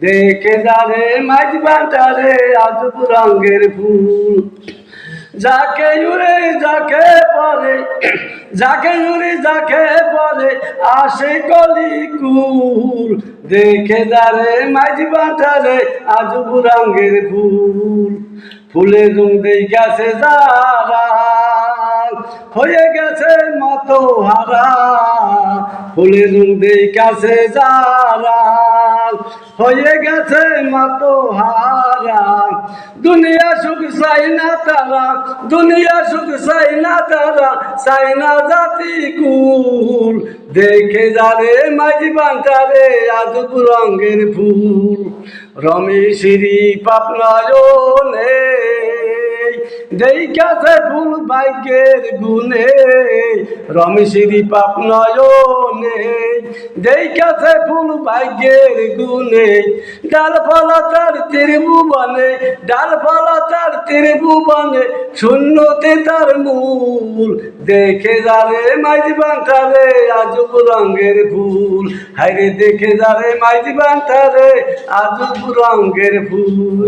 দেখে যারে মাঝ বাটারে আজব রঙের ফুল যাকে উড়ে, যাকে পরে যাকে উড়ে, যাকে পরে আসে কলি কুল দেখে যারে মাঝ বাটারে আজব রঙের ফুল ফুলের রং দেই গেছে যারা, হয়ে গেছে মত হারা ফুলের রং দেই গেছে যারা হয়ে গেছে মত হারা দুনিয়া সুখ চাই না তারা, দুনিয়া সুখ চাই না তারা, চাই না জাতি কুল। দেখে যারে মাঝি বান্টারে আজব রঙের ফুল। রমেশিরি পাপনায়নে দেখাছে ফুল ভাগ্যের গুনে রমেশিরি পাপনায়নে দেখাছে ফুল ভাগ্যের গুনে ডাল ফলা তার ত্রিভুবনে, ডাল ফলা তার ত্রিভুবনে, শূন্যতে তার মূল। দেখে যারে মাঝি বান্টারে আজব রঙের ফুল। হাইরে দেখে যারে মাঝি বান্টারে আজব রঙের ফুল।